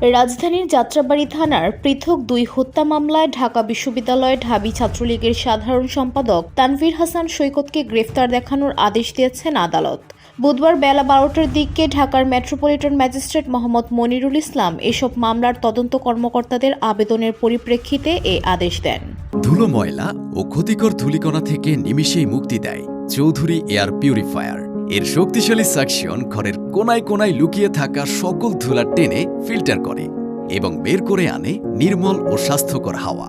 রাজধানীর যাত্রাবাড়ি থানার পৃথক দুই হত্যা মামলায় ঢাকা বিশ্ববিদ্যালয় ঢাবি ছাত্রলীগের সাধারণ সম্পাদক তানভীর হাসান সৈকতকে গ্রেফতার দেখানোর আদেশ দিয়েছেন আদালত। বুধবার বেলা বারোটার দিকে ঢাকার মেট্রোপলিটন ম্যাজিস্ট্রেট মোহাম্মদ মনিরুল ইসলাম এসব মামলার তদন্ত কর্মকর্তাদের আবেদনের পরিপ্রেক্ষিতে এ আদেশ দেন। ধুলো ময়লা ও ক্ষতিকর ধূলিকণা থেকে নিমিষেই মুক্তি দেয় চৌধুরী এয়ার পিউরিফায়ার। এর শক্তিশালী সাকশন ঘরের কোনায় কোনায় লুকিয়ে থাকা সকল ধুলা টেনে ফিল্টার করে এবং বের করে আনে নির্মল ও স্বাস্থ্যকর হাওয়া।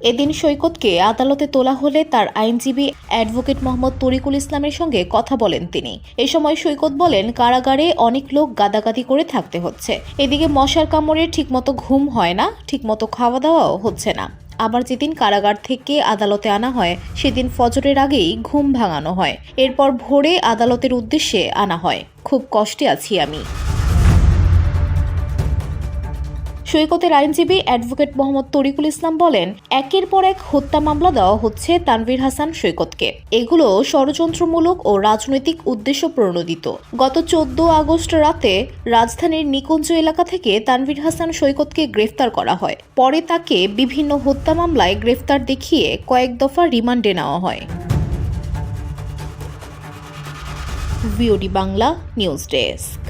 এদিন সৈকতকে আদালতে তোলা হলে তার আইনজীবী অ্যাডভোকেট মোহাম্মদ তরিকুল ইসলামের সঙ্গে কথা বলেন তিনি। এ সময় সৈকত বলেন, কারাগারে অনেক লোক গাদাগাদি করে থাকতে হচ্ছে। এদিকে মশার কামড়ে ঠিকমতো ঘুম হয় না, ঠিকমতো খাওয়া দাওয়াও হচ্ছে না। আবার যেদিন কারাগার থেকে আদালতে আনা হয়, সেদিন ফজরের আগেই ঘুম ভাঙানো হয়। এরপর ভোরে আদালতের উদ্দেশ্যে আনা হয়। খুব কষ্টে আছি আমি। সৈকতের আইনজীবী অ্যাডভোকেট মোহাম্মদ তরিকুল ইসলাম বলেন, একের পর এক হত্যা মামলা দেওয়া হচ্ছে তানভীর হাসান সৈকতকে। এগুলো ষড়যন্ত্রমূলক ও রাজনৈতিক উদ্দেশ্য প্রণোদিত। গত চোদ্দ আগস্ট রাতে রাজধানীর নিকুঞ্জ এলাকা থেকে তানভীর হাসান সৈকতকে গ্রেফতার করা হয়। পরে তাকে বিভিন্ন হত্যা মামলায় গ্রেফতার দেখিয়ে কয়েক দফা রিমান্ডে নেওয়া হয়। VOD Bangla news desk.